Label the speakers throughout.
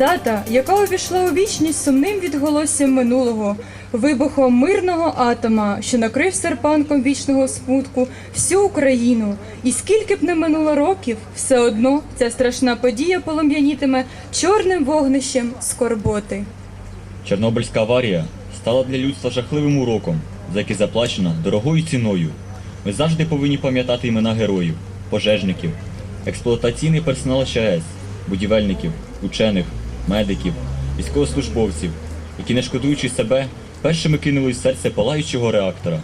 Speaker 1: Дата, яка увійшла у вічність сумним відголоссям минулого, вибухом мирного атома, що накрив серпанком вічного смутку всю Україну. І скільки б не минуло років, все одно ця страшна подія полум'янітиме чорним вогнищем скорботи.
Speaker 2: Чорнобильська аварія стала для людства жахливим уроком, за який заплачено дорогою ціною. Ми завжди повинні пам'ятати імена героїв, пожежників, експлуатаційний персонал ЧАЕС, будівельників, учених, медиків, військовослужбовців, які, не шкодуючи себе, першими кинули в серце палаючого реактора.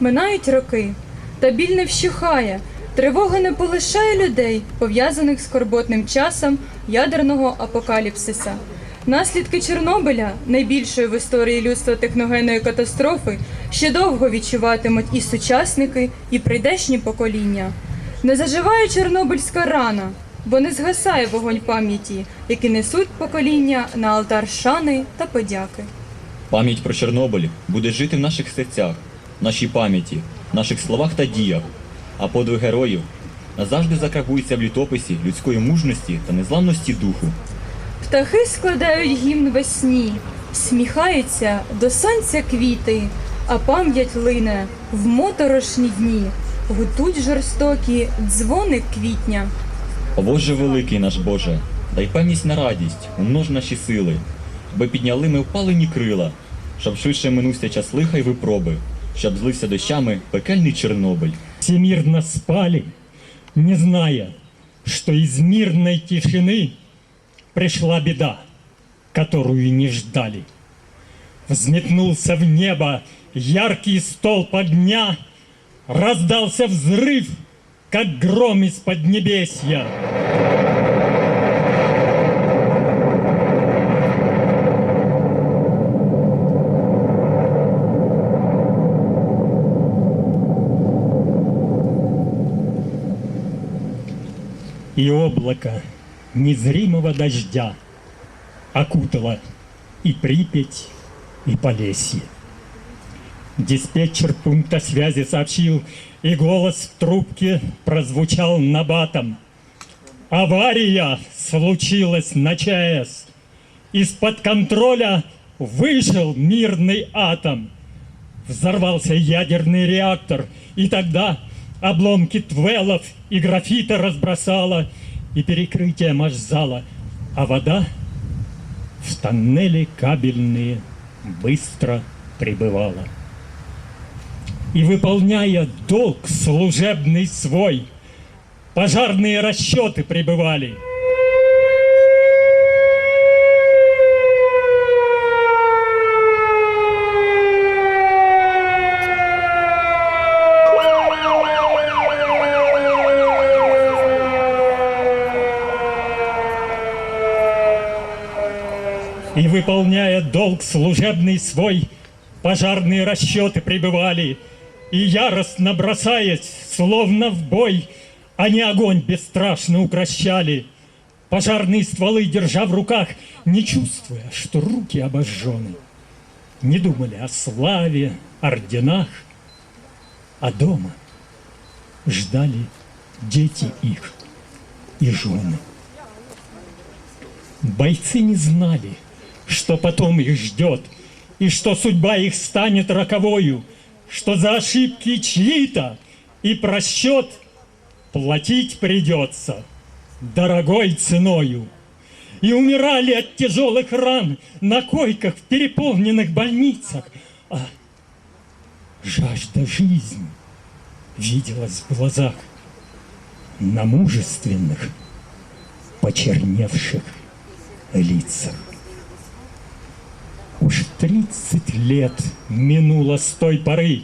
Speaker 1: Минають роки, та біль не вщухає. Тривога не полишає людей, пов'язаних з скорботним часом ядерного апокаліпсиса. Наслідки Чорнобиля, найбільшої в історії людства техногенної катастрофи, ще довго відчуватимуть і сучасники, і прийдешні покоління. Не заживає чорнобильська рана, бо не згасає вогонь пам'яті, які несуть покоління на алтар шани та подяки.
Speaker 2: Пам'ять про Чорнобиль буде жити в наших серцях, в нашій пам'яті, в наших словах та діях, а подвиг героїв назавжди закрабується в літописі людської мужності та незламності духу.
Speaker 1: Птахи складають гімн весні, всміхаються до сонця квіти, а пам'ять лине в моторошні дні, гудуть жорстокі дзвони квітня.
Speaker 2: Боже великий наш Боже, дай певність на радість, умнож наші сили, аби підняли ми впалені крила, щоб швидше минувся час лиха й випроби, щоб злився дощами пекельний Чорнобиль.
Speaker 3: Все мирно спали, не зная, что из мирной тишины пришла беда, которую не ждали. Взметнулся в небо яркий столб огня, раздался взрыв, как гром из поднебесья. И облако незримого дождя окутало и Припять, и Полесье. Диспетчер пункта связи сообщил, и голос в трубке прозвучал набатом. Авария случилась на ЧАЭС. Из-под контроля вышел мирный атом. Взорвался ядерный реактор, и тогда обломки твелов и графита разбросало, и перекрытие машзала, а вода в тоннели кабельные быстро прибывала. И выполняя долг служебный свой, пожарные расчеты прибывали. И выполняя долг служебный свой, пожарные расчеты прибывали, и яростно бросаясь, словно в бой, они огонь бесстрашно укращали. Пожарные стволы, держа в руках, не чувствуя, что руки обожжены, не думали о славе, орденах, а дома ждали дети их и жены. Бойцы не знали, что потом их ждет, и что судьба их станет роковою, что за ошибки чьи-то и просчет платить придется дорогой ценою. И умирали от тяжелых ран на койках в переполненных больницах, а жажда жизни виделась в глазах на мужественных, почерневших лицах. Уж 30 лет минуло с той поры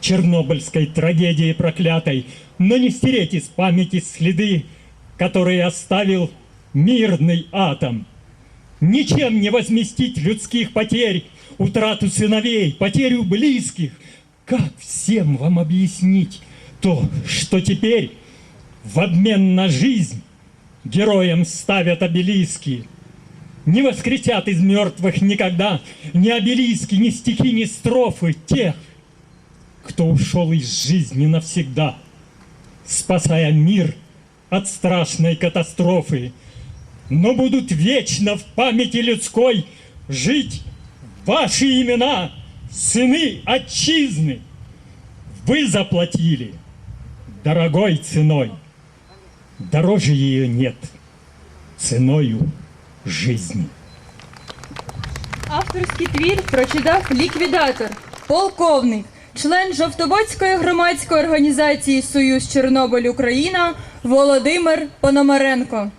Speaker 3: Чернобыльской трагедии проклятой, но не стереть из памяти следы, которые оставил мирный атом. Ничем не возместить людских потерь, утрату сыновей, потерю близких. Как всем вам объяснить то, что теперь в обмен на жизнь героям ставят обелиски? Не воскресят из мертвых никогда ни обелиски, ни стихи, ни строфы тех, кто ушел из жизни навсегда, спасая мир от страшной катастрофы. но будут вечно в памяти людской жить ваши имена, сыны отчизны. Вы заплатили дорогой ценой. Дороже ее нет ценою жизни.
Speaker 1: Авторський твір прочитав ліквідатор, полковник, Член Жовтобоцької громадської організації Союз Чорнобиль Україна Володимир Пономаренко.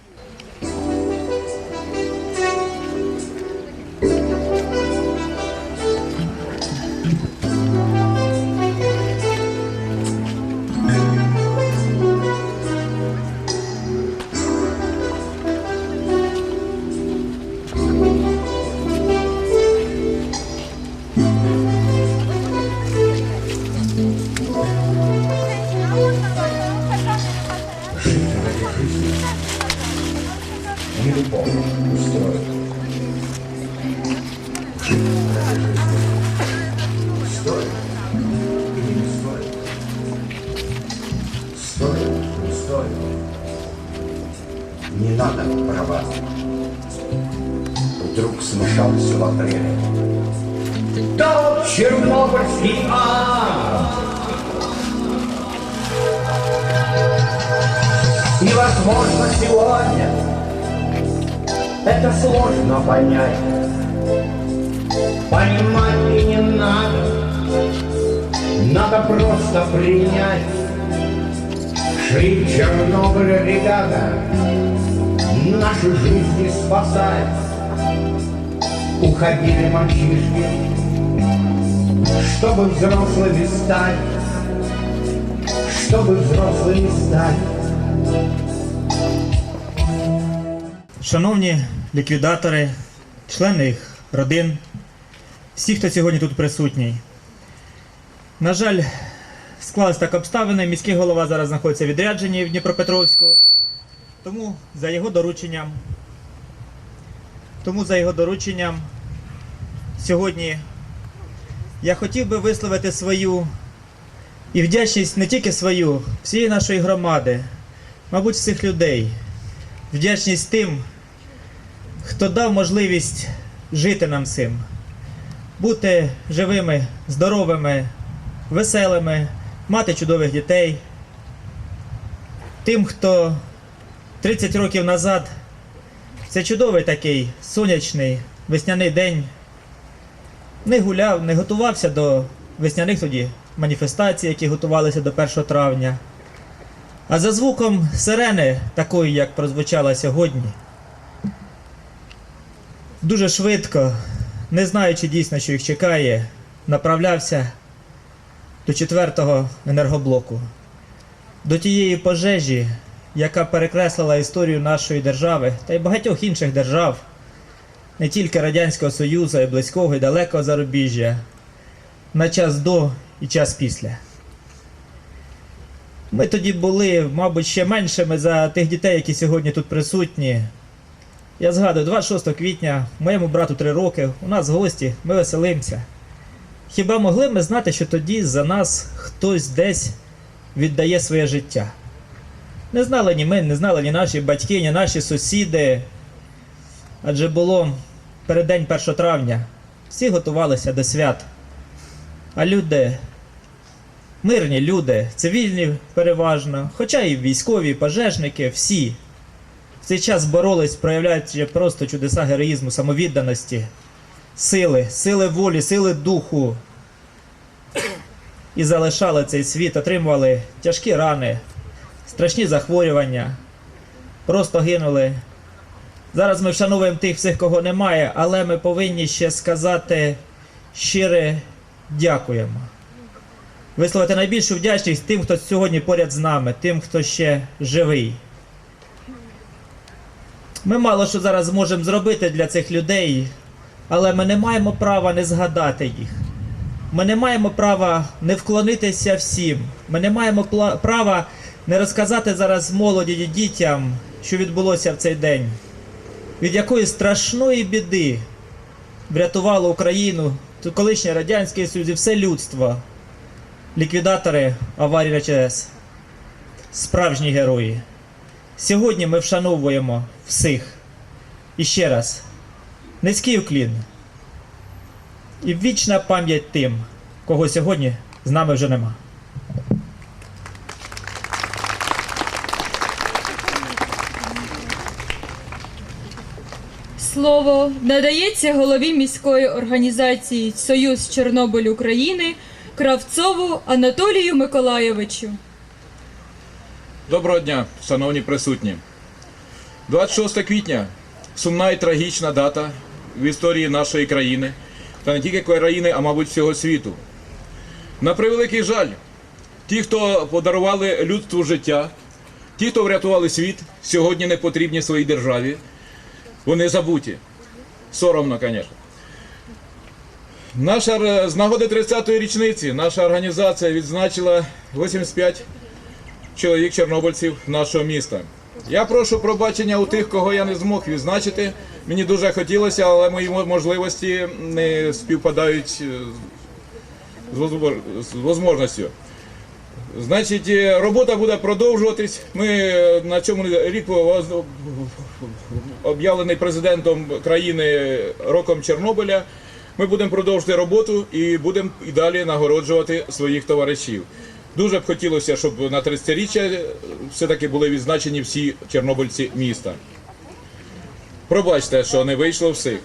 Speaker 4: Права. Вдруг смешался в апреле. Да Чернобыльский ад! Невозможно сегодня это сложно понять. Понимать и не надо, надо просто принять. Шли в Чернобыль, ребята, наши жизни спасать. Уходили мальчишки, чтобы взрослыми стать, чтобы взрослыми стать.
Speaker 5: Шановні ліквідатори, члени їх родин, всі, хто сьогодні тут присутній. На жаль, склалась так обставини. Міський голова зараз знаходиться в відрядженні в Дніпропетровську. Тому за його дорученням, тому за його дорученням сьогодні я хотів би висловити свою і вдячність не тільки свою, всієї нашої громади, мабуть, всіх людей. Вдячність тим, хто дав можливість жити нам цим, бути живими, здоровими, веселими, мати чудових дітей. Тим, хто 30 років назад, це чудовий такий сонячний весняний день, не гуляв, не готувався до весняних тоді маніфестацій, які готувалися до 1 травня. А за звуком сирени, такої, як прозвучала сьогодні, дуже швидко, не знаючи дійсно, що їх чекає, направлявся до четвертого енергоблоку, до тієї пожежі, яка перекреслила історію нашої держави та й багатьох інших держав, не тільки Радянського Союзу, і близького і далекого зарубіжжя, на час до і час після. Ми тоді були, мабуть, ще меншими за тих дітей, які сьогодні тут присутні. Я згадую, 26 квітня, моєму брату 3 роки, у нас гості, ми веселимося. Хіба могли ми знати, що тоді за нас хтось десь віддає своє життя? Не знали ні ми, не знали ні наші батьки, ні наші сусіди. Адже було переддень 1 травня. Всі готувалися до свят. А люди мирні люди, цивільні переважно, хоча і військові, і пожежники, всі в цей час боролись, проявляючи просто чудеса героїзму, самовідданості, сили, сили волі, сили духу. І залишали цей світ, отримували тяжкі рани, страшні захворювання, просто гинули. Зараз ми вшановуємо тих всіх, кого немає, але ми повинні ще сказати щире дякуємо висловити найбільшу вдячність тим, хто сьогодні поряд з нами, тим, хто ще живий. Ми мало що зараз зможемо зробити для цих людей, але ми не маємо права не згадати їх. Ми не маємо права не вклонитися всім. Ми не маємо права не розказати зараз молоді і дітям, що відбулося в цей день, від якої страшної біди врятувало Україну, колишній Радянський Союз і все людство ліквідатори аварії на ЧАЕС, справжні герої. Сьогодні ми вшановуємо всіх, І ще раз. Низький уклін. І вічна пам'ять тим, кого сьогодні з нами вже нема.
Speaker 1: Слово надається голові міської організації Союз Чорнобиль України Кравцову Анатолію Миколайовичу.
Speaker 6: Доброго дня, шановні присутні. 26 квітня сумна і трагічна дата в історії нашої країни, та не тільки країни, а мабуть всього світу. На превеликий жаль, ті, хто подарували людству життя, ті, хто врятували світ, сьогодні не потрібні своїй державі. Вони забуті. Соромно, звісно. Наша з нагоди 30-ї річниці наша організація відзначила 85 чоловік чорнобильців нашого міста. Я прошу пробачення у тих, кого я не змог відзначити. Мені дуже хотілося, але мої можливості не співпадають е, з можливістю. Значить, е, робота буде продовжуватись. Ми е, на цьому рік об'явлений президентом країни роком Чорнобиля. Ми будемо продовжувати роботу і будемо і далі нагороджувати своїх товаришів. Дуже б хотілося, щоб на 30-річчя все-таки були відзначені всі чорнобильці міста. Пробачте, що не вийшло всіх.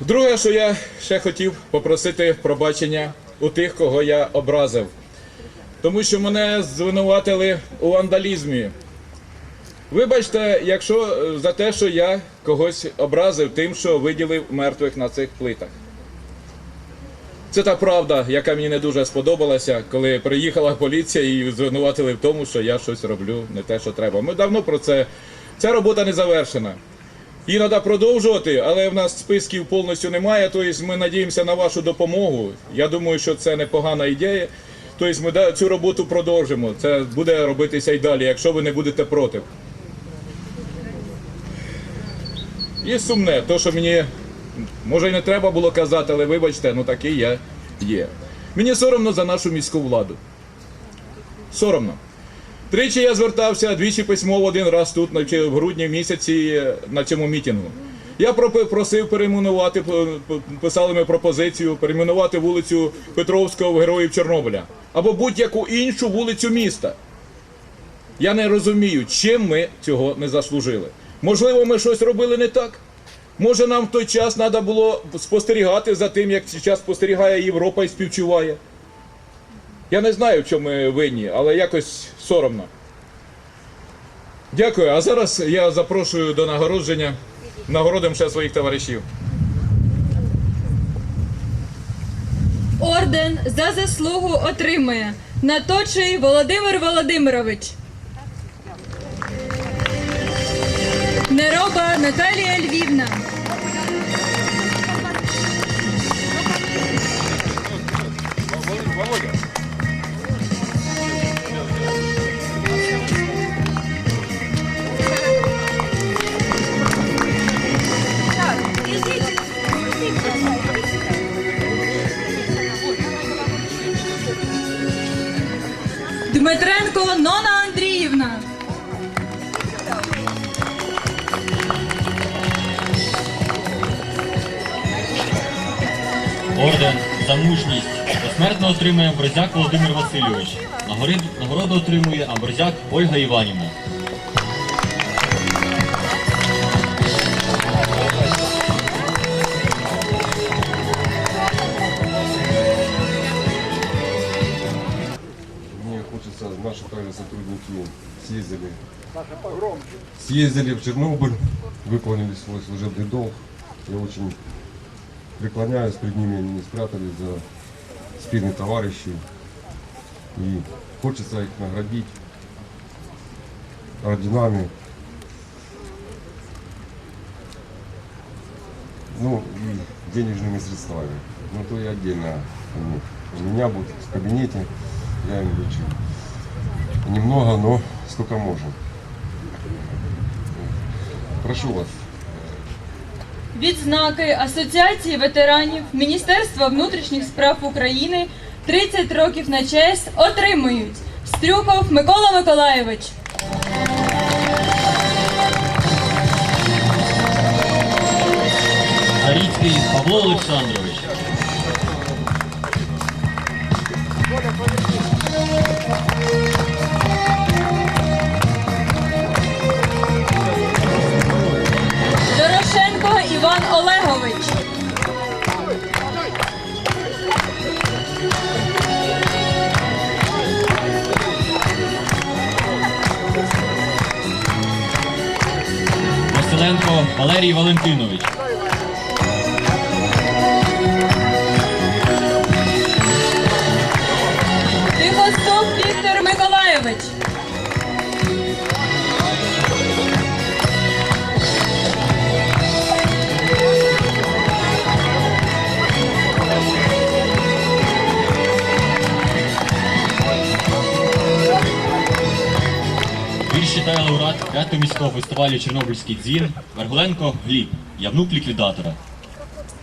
Speaker 6: Друге, що я ще хотів попросити пробачення у тих, кого я образив. Тому що мене звинуватили у вандалізмі. Вибачте, якщо е, за те, що я когось образив тим, що виділив мертвих на цих плитах. Це та правда, яка мені не дуже сподобалася, коли приїхала поліція і звинуватили в тому, що я щось роблю не те, що треба. Ми давно про це. Ця робота не завершена. Її треба продовжувати, але в нас списків повністю немає. Тобто ми надіємося на вашу допомогу. Я думаю, що це непогана ідея. Тобто ми цю роботу продовжимо. Це буде робитися і далі, якщо ви не будете проти. І сумне, то, що мені може й не треба було казати, але вибачте, ну такий я є. Мені соромно за нашу міську владу. Соромно. Тричі я звертався, двічі письмово один раз тут, в грудні місяці е, на цьому мітингу. Я просив перейменувати, писали ми пропозицію перейменувати вулицю Петровського в Героїв Чорнобиля або будь-яку іншу вулицю міста. Я не розумію, чим ми цього не заслужили. Можливо, ми щось робили не так. Може, нам в той час треба було спостерігати за тим, як зараз спостерігає Європа і співчуває. Я не знаю, в чому винні, але якось соромно. Дякую. А зараз я запрошую до нагородження. Нагородимо ще своїх товаришів.
Speaker 1: Орден за заслугу отримує Наточий Володимир Володимирович. Нероба Наталія Львівна. Дмитренко
Speaker 2: посмертно отримує Амброзяк Володимир Васильович. Нагород- Нагороду отримує Амброзяк Ольга Іванівна.
Speaker 7: Мне хочется, наши также сотрудники съездили, съездили в Чернобыль, выполнили свой служебный долг. Я очень преклоняюсь перед ними, они не спрятались за спины товарищей. И хочется их наградить орденами. Ну и денежными средствами. Ну то и отдельно у меня будут в кабинете, я им вручу. Немного, но сколько можем. Прошу вас,
Speaker 1: відзнаки Асоціації ветеранів Міністерства внутрішніх справ України 30 років на честь отримують Стрюков Микола Миколаєвич.
Speaker 2: Павло Олександрович.
Speaker 1: Іван Олегович.
Speaker 2: Василенко Валерій Валентинович. 5 міського фестивалю Чорнобильський дзвін Верголенко Гліб. Я внук ліквідатора.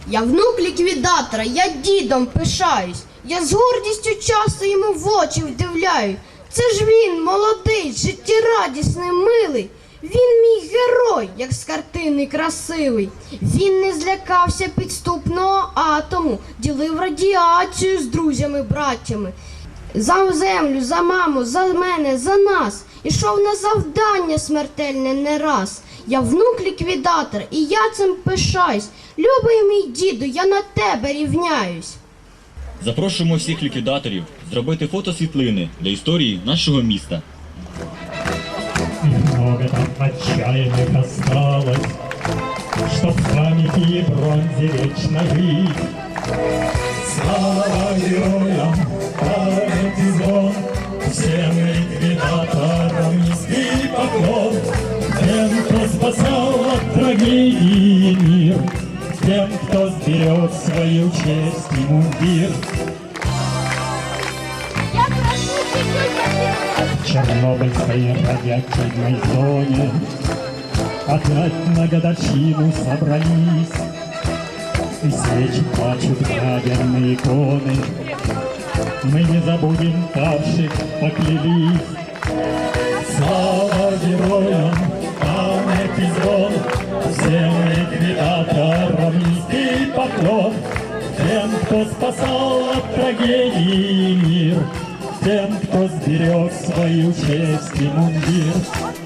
Speaker 8: Я внук ліквідатора, я дідом пишаюсь. Я з гордістю часто йому в очі вдивляю. Це ж він, молодий, життєрадісний, милий. Він мій герой, як з картини красивий. Він не злякався підступного атому, ділив радіацію з друзями-браттями. За землю, за маму, за мене, за нас. Ішов на завдання смертельне не раз. Я внук ліквідатор, і я цим пишаюсь. Любий мій діду, я на тебе рівняюсь.
Speaker 2: Запрошуємо всіх ліквідаторів зробити фото світлини для історії нашого міста.
Speaker 3: Много там отчаянных осталось, Чтоб в памяти и бронзе вечно жить. Слава героям, память и звон, Всем ликвидаторам низкий поклон, Тем, кто спасал от трагедии мир, Тем, кто сберег свою честь и мундир. В Чернобыльской радиоактивной зоне. Опять на годовщину собрались. И свечи плачут ядерные иконы Мы не забудем павших, поклялись Слава героям, и звон Всем ликвидаторам низкий поклон. Тем, кто спасал от трагедии мир. Тем, кто сберег свою честь и мундир